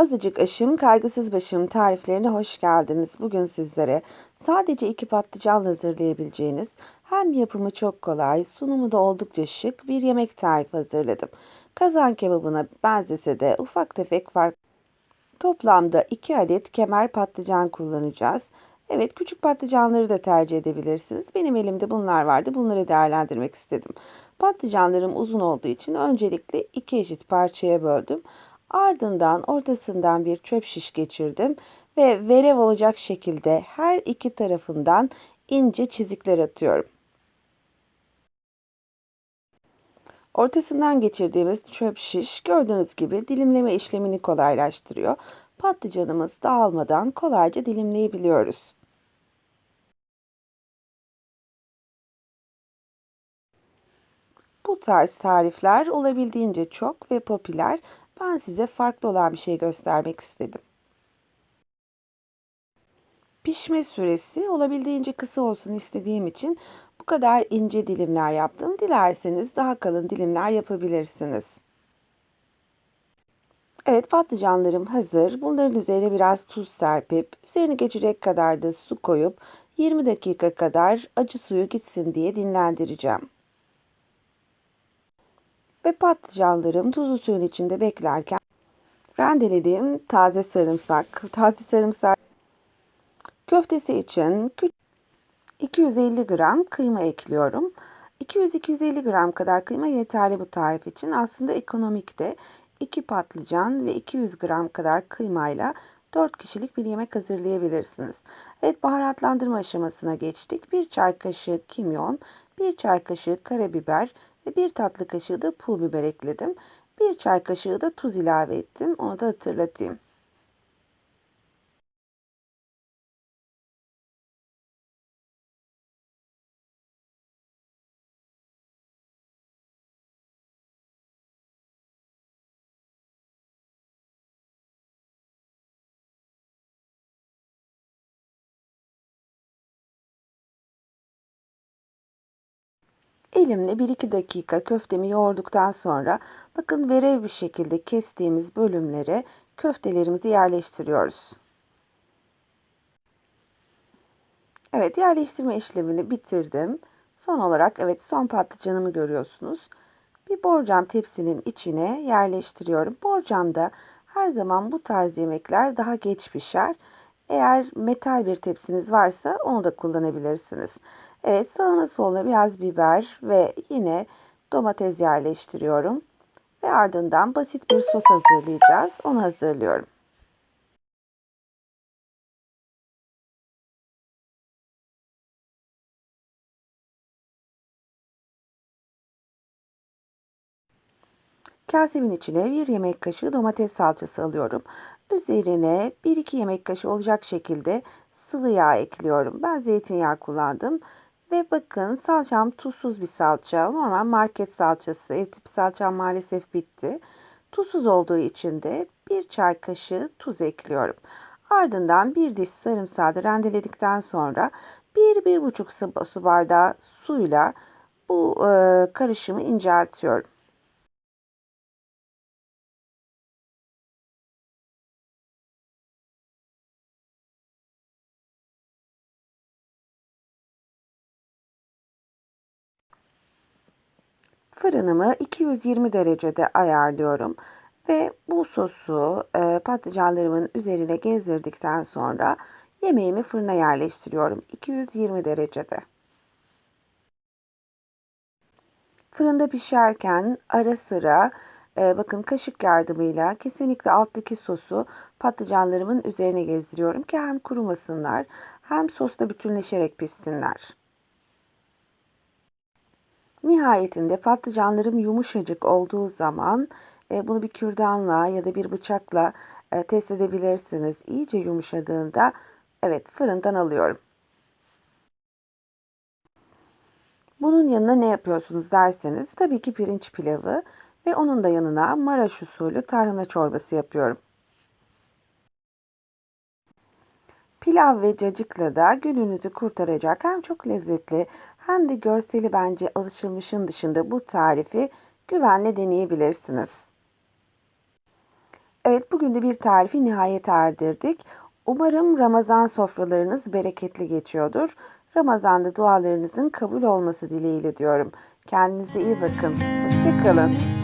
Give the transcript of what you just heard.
Azıcık aşım, kaygısız başım tariflerine hoş geldiniz. Bugün sizlere sadece iki patlıcanla hazırlayabileceğiniz hem yapımı çok kolay, sunumu da oldukça şık bir yemek tarifi hazırladım. Kazan kebabına benzese de ufak tefek fark. Toplamda 2 adet kemer patlıcan kullanacağız. Evet küçük patlıcanları da tercih edebilirsiniz. Benim elimde bunlar vardı. Bunları değerlendirmek istedim. Patlıcanlarım uzun olduğu için öncelikle iki eşit parçaya böldüm. Ardından ortasından bir çöp şiş geçirdim ve verev olacak şekilde her iki tarafından ince çizikler atıyorum. Ortasından geçirdiğimiz çöp şiş gördüğünüz gibi dilimleme işlemini kolaylaştırıyor. Patlıcanımız dağılmadan kolayca dilimleyebiliyoruz. Bu tarz tarifler olabildiğince çok ve popüler. Ben size farklı olan bir şey göstermek istedim. Pişme süresi olabildiğince kısa olsun istediğim için bu kadar ince dilimler yaptım. Dilerseniz daha kalın dilimler yapabilirsiniz. Evet patlıcanlarım hazır. Bunların üzerine biraz tuz serpip üzerine geçecek kadar da su koyup 20 dakika kadar acı suyu gitsin diye dinlendireceğim. Ve patlıcanlarım tuzlu suyun içinde beklerken rendelediğim taze sarımsak, taze sarımsak köftesi için 250 gram kıyma ekliyorum. 200-250 gram kadar kıyma yeterli bu tarif için. Aslında ekonomik de 2 patlıcan ve 200 gram kadar kıymayla 4 kişilik bir yemek hazırlayabilirsiniz. Evet baharatlandırma aşamasına geçtik. 1 çay kaşığı kimyon, 1 çay kaşığı karabiber ve 1 tatlı kaşığı da pul biber ekledim. 1 çay kaşığı da tuz ilave ettim. Onu da hatırlatayım. Elimle 1-2 dakika köftemi yoğurduktan sonra bakın verev bir şekilde kestiğimiz bölümlere köftelerimizi yerleştiriyoruz. Evet yerleştirme işlemini bitirdim. Son olarak evet son patlıcanımı görüyorsunuz. Bir borcam tepsinin içine yerleştiriyorum. Borcamda her zaman bu tarz yemekler daha geç pişer. Eğer metal bir tepsiniz varsa onu da kullanabilirsiniz. Evet sağına soluna biraz biber ve yine domates yerleştiriyorum. Ve ardından basit bir sos hazırlayacağız. Onu hazırlıyorum. Kasemin içine bir yemek kaşığı domates salçası alıyorum. Üzerine 1-2 yemek kaşığı olacak şekilde sıvı yağ ekliyorum. Ben zeytinyağı kullandım. Ve bakın salçam tuzsuz bir salça. Normal market salçası. Ev tipi salçam maalesef bitti. Tuzsuz olduğu için de bir çay kaşığı tuz ekliyorum. Ardından bir diş sarımsağı da rendeledikten sonra 1-1,5 su bardağı suyla bu karışımı inceltiyorum. Fırınımı 220 derecede ayarlıyorum ve bu sosu e, patlıcanlarımın üzerine gezdirdikten sonra yemeğimi fırına yerleştiriyorum 220 derecede. Fırında pişerken ara sıra e, bakın kaşık yardımıyla kesinlikle alttaki sosu patlıcanlarımın üzerine gezdiriyorum ki hem kurumasınlar hem sosta bütünleşerek pişsinler. Nihayetinde patlıcanlarım yumuşacık olduğu zaman e, bunu bir kürdanla ya da bir bıçakla e, test edebilirsiniz. İyice yumuşadığında evet fırından alıyorum. Bunun yanına ne yapıyorsunuz derseniz tabii ki pirinç pilavı ve onun da yanına Maraş usulü tarhana çorbası yapıyorum. Pilav ve cacıkla da gününüzü kurtaracak hem çok lezzetli hem de görseli bence alışılmışın dışında bu tarifi güvenle deneyebilirsiniz. Evet bugün de bir tarifi nihayete erdirdik. Umarım Ramazan sofralarınız bereketli geçiyordur. Ramazan'da dualarınızın kabul olması dileğiyle diyorum. Kendinize iyi bakın. Hoşçakalın.